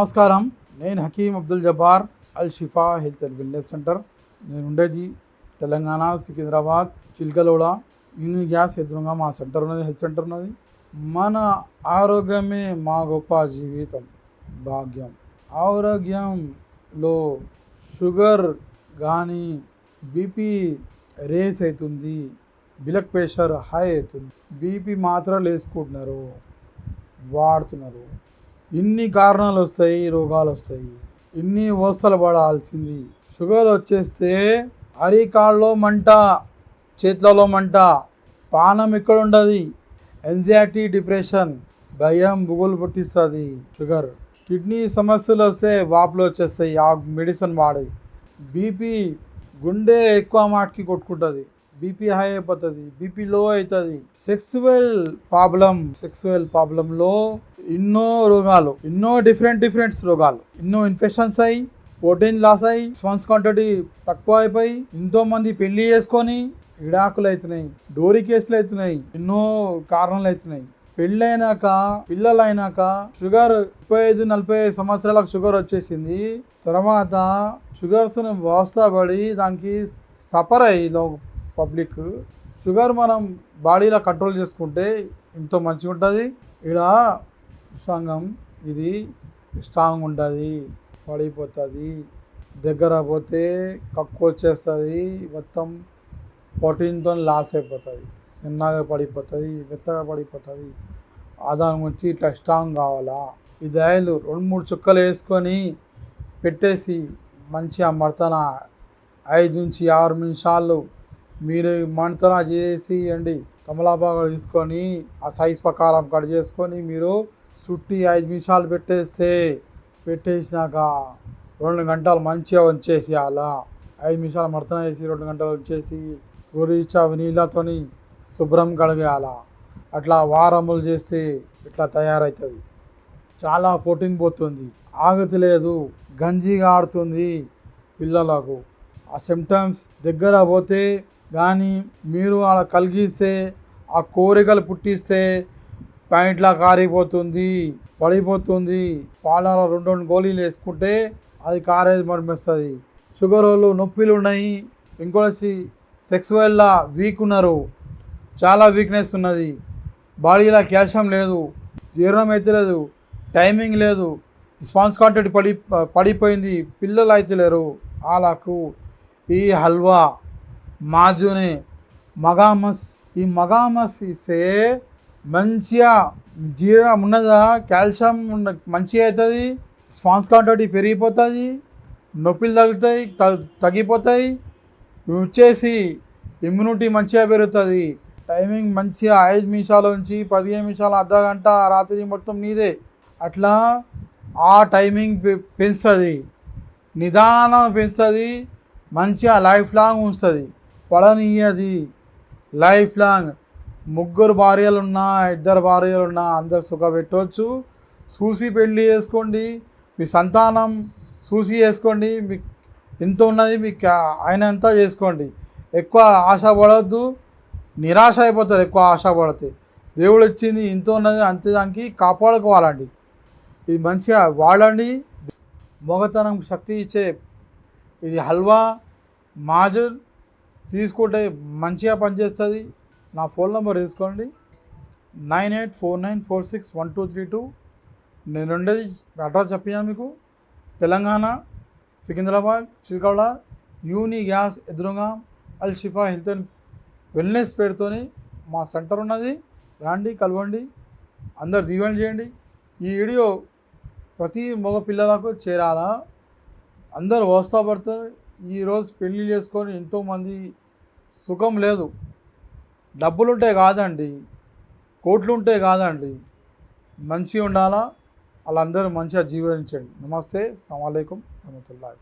నమస్కారం. నేను Hakim Abdul Jabbar Al Shifa health and wellness centre. నేను ఉండేది తెలంగాణ సికింద్రాబాద్ చిల్కలోడ. యూని గ్యాస్ ఎదురుగా మా సెంటర్ ఉన్నది హెల్త్ సెంటర్ ఉన్నది. మన ఆరోగ్యమే మా గొప్ప జీవితం భాగ్యం. ఆరోగ్యంలో షుగర్ కానీ బీపీ రేస్ అవుతుంది బ్లడ్ ప్రెషర్ హై అవుతుంది. బీపీ మాత్రలు వేసుకుంటున్నారు వాడుతున్నారు. ఇన్ని కారణాలు వస్తాయి రోగాలు వస్తాయి ఇన్ని అవస్థలు పడాల్సింది. షుగర్ వచ్చేస్తే అరికాళ్ళలో మంట చేతులలో మంట పానం ఇక్కడ ఉండదు ఎంజైటీ డిప్రెషన్ భయం బుగులు పుట్టిస్తుంది షుగర్. కిడ్నీ సమస్యలు వస్తే వాపులు వచ్చేస్తాయి ఆ మెడిసిన్ వాడి బీపీ గుండె ఎక్కువ మాటకి కొట్టుకుంటుంది. బీపీ హై అయిపోతుంది బీపీ లో అవుతుంది. సెక్సువల్ ప్రాబ్లం సెక్సువల్ ప్రాబ్లంలో ఎన్నో రోగాలు ఎన్నో డిఫరెంట్ డిఫరెంట్ రోగాలు. ఎన్నో ఇన్ఫెక్షన్స్ అయ్యి ప్రోటీన్ లాస్ అయ్యి స్పాన్స్ క్వాంటిటీ తక్కువ అయిపోయి ఎంతో మంది పెళ్ళి చేసుకొని విడాకులు అవుతున్నాయి డోరీ కేసులు అవుతున్నాయి ఎన్నో కారణాలు అవుతున్నాయి పెళ్ళైనాక పిల్లలు అయినాక షుగర్ ముప్పై ఐదు నలభై ఐదు సంవత్సరాలకు షుగర్ వచ్చేసింది. తర్వాత షుగర్స్ పడి దానికి సఫర్ అయ్యి పబ్లిక్. షుగర్ మనం బాడీలో కంట్రోల్ చేసుకుంటే ఎంతో మంచిగా ఉంటుంది ఇలా సంఘం ఇది స్ట్రాంగ్ ఉంటుంది పడిపోతుంది దగ్గర పోతే కక్కు వచ్చేస్తుంది మొత్తం ప్రోటీన్తో లాస్ అయిపోతుంది చిన్నగా పడిపోతుంది మెత్తగా పడిపోతుంది. దాని వచ్చి ఇట్లా స్ట్రాంగ్ కావాలా? ఈ ఆయిల్ రెండు మూడు చుక్కలు వేసుకొని పెట్టేసి మంచిగా మడతన ఐదు నుంచి ఆరు నిమిషాలు మీరు మంటన చేసి అండి తమలాపాగా తీసుకొని ఆ సైజ్ ప్రకారం కట్ చేసుకొని మీరు చుట్టి ఐదు నిమిషాలు పెట్టేస్తే పెట్టేసినాక రెండు గంటలు మంచిగా వంచేసి అలా ఐదు నిమిషాలు మడతన వేసి రెండు గంటలు వచ్చేసి గురిచా నీళ్ళతోని శుభ్రం కడగాల అట్లా వారములు చేస్తే ఇట్లా తయారవుతుంది చాలా ప్రోటీన్ పోతుంది. ఆగతి లేదు. గంజిగా ఆడుతుంది పిల్లలకు. ఆ సిమ్టమ్స్ దగ్గర పోతే కానీ మీరు అలా కలిగిస్తే ఆ కోరికలు పుట్టిస్తే ప్యాంట్లా కారిపోతుంది పడిపోతుంది. పాలలో రెండు రెండు గోళీలు వేసుకుంటే అది కారేది మరిపిస్తుంది షుగర్ వాళ్ళు నొప్పిలు ఉన్నాయి. ఇంకోటి సెక్సువల్లా వీక్ ఉన్నారు. చాలా వీక్నెస్ ఉన్నది. బాడీలో కాల్షియం లేదు. జీర్ణం అయితే లేదు. టైమింగ్ లేదు. స్పాన్స్ క్వాంటిటీ పడి పడిపోయింది. పిల్లలు అయితే లేరు. వాళ్ళకు ఈ హల్వా మాజునే మగామస్ ఈ మగామస్ ఇస్తే మంచిగా జీర్ణం ఉన్నదా కాల్షియం ఉన్న మంచిగా అవుతుంది స్పాన్స్ క్వాంటిటీ పెరిగిపోతుంది నొప్పులు తగ్గుతాయి తగ్గిపోతాయి వచ్చేసి ఇమ్యూనిటీ మంచిగా పెరుగుతుంది. టైమింగ్ మంచిగా ఐదు నిమిషాల నుంచి పదిహేను నిమిషాలు అర్ధ గంట రాత్రి మొత్తం నీదే. అట్లా ఆ టైమింగ్ పె- పెంచుతుంది. నిదానం పెంచుతుంది మంచిగా లైఫ్ లాంగ్ ఉంచుతుంది. పడనీయది. లైఫ్ లాంగ్ ముగ్గురు భార్యలు ఉన్నా ఇద్దరు భార్యలు ఉన్నా అందరు సుఖ పెట్టవచ్చు చూసి పెళ్ళి చేసుకోండి. మీ సంతానం చూసి చేసుకోండి. మీకు ఎంత ఉన్నది మీకు ఆయన అంతా చేసుకోండి. ఎక్కువ ఆశ పడవద్దు నిరాశ అయిపోతారు ఎక్కువ ఆశ పడితే దేవుడు వచ్చింది ఇంత ఉన్నది అంతే దానికి కాపాడుకోవాలండి. ఇది మంచిగా వాడండి. మొగతనం శక్తి ఇచ్చే ఇది హల్వా మాజుల్ తీసుకుంటే మంచిగా పనిచేస్తుంది. నా ఫోన్ నెంబర్ తీసుకోండి. Nine eight four nine four six one two three two. నేను ఉండేది అడ్రస్ చెప్పాను మీకు. తెలంగాణ సికింద్రాబాద్ చిల్కౌడ యూని గ్యాస్ ఎదురుగా Al Shifa health and wellness పేరుతోని మా సెంటర్ ఉన్నది. రాండి కలవండి. అందరు దీవెన చేయండి. ఈ వీడియో ప్రతి మగ పిల్లలకు చేరాలా? అందరు వస్తా ఈరోజు పెళ్ళి చేసుకొని ఎంతోమంది సుఖం లేదు. డబ్బులుంటే కాదండి కోట్లుంటే కాదండి మంచిగా ఉండాలా వాళ్ళందరూ మంచిగా జీవించండి నమస్తే అస్సలాము అలైకుం రహమతుల్లాహి.